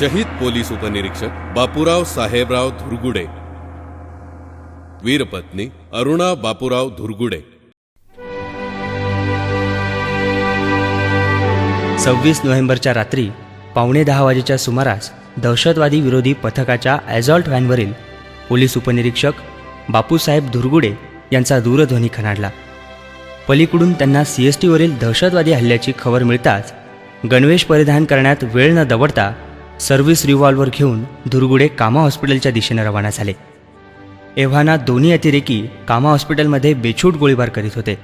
शहीद पोलीस उपनिरीक्षक बापूराव साहेबराव धुरगुडे. वीरपत्नी अरुणा बापूराव धुरगुडे. सव्वीस नोव्हेंबरच्या रात्री पावणे दहा वाजेच्या सुमारास दहशतवादी विरोधी पथकाच्या ॲझॉल्ट व्हॅनवरील पोलीस उपनिरीक्षक बापूसाहेब धुरगुडे यांचा दूरध्वनी खणाडला. पलीकडून त्यांना सी एस टीवरील दहशतवादी हल्ल्याची खबर मिळताच गणवेश परिधान करण्यात वेळ न दवडता सर्व्हिस रिव्हॉल्वर घेऊन धुरगुडे कामा हॉस्पिटलच्या दिशेने रवाना झाले. एव्हाना दोन्ही अतिरेकी कामा हॉस्पिटलमध्ये बेछूट गोळीबार करीत होते.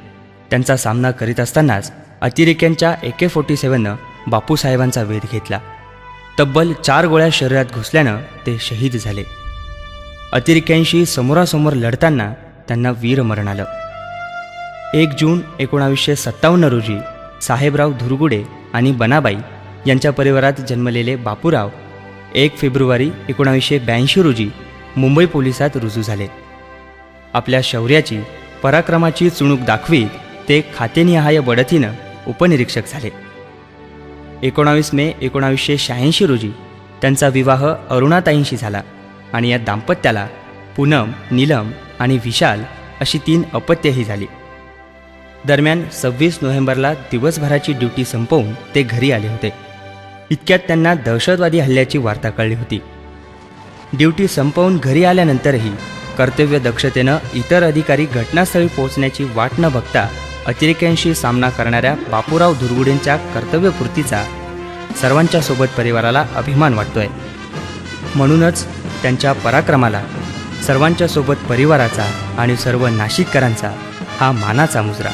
त्यांचा सामना करीत असतानाच अतिरेक्यांच्या ए के फोर्टी सेवननं बापूसाहेबांचा वेध घेतला. तब्बल चार गोळ्या शरीरात घुसल्यानं ते शहीद झाले. अतिरेक्यांशी समोरासमोर लढताना त्यांना वीरमरण आलं. एक जून एकोणावीसशे सत्तावन्न रोजी साहेबराव धुरगुडे आणि बनाबाई यांच्या परिवारात जन्मलेले बापूराव एक फेब्रुवारी एकोणावीसशे ब्याऐंशी रोजी मुंबई पोलिसात रुजू झाले. आपल्या शौर्याची पराक्रमाची चुणूक दाखवीत ते खातेनिहाय बढतीनं उपनिरीक्षक झाले. एकोणावीस मे एकोणावीसशे शहाऐंशी रोजी त्यांचा विवाह अरुणाताईंशी झाला आणि या दाम्पत्याला पूनम नीलम आणि विशाल अशी तीन अपत्यही झाली. दरम्यान सव्वीस नोव्हेंबरला दिवसभराची ड्युटी संपवून ते घरी आले होते. इतक्यात त्यांना दहशतवादी हल्ल्याची वार्ता कळली होती. ड्युटी संपवून घरी आल्यानंतरही कर्तव्य दक्षतेनं इतर अधिकारी घटनास्थळी पोहोचण्याची वाट न बघता अतिरेक्यांशी सामना करणाऱ्या बापूराव दुर्गुडेंच्या कर्तव्यपूर्तीचा सर्वांच्या सोबत परिवाराला अभिमान वाटतोय. म्हणूनच त्यांच्या पराक्रमाला सर्वांच्या सोबत परिवाराचा आणि सर्व नाशिककरांचा हा मानाचा मुजरा.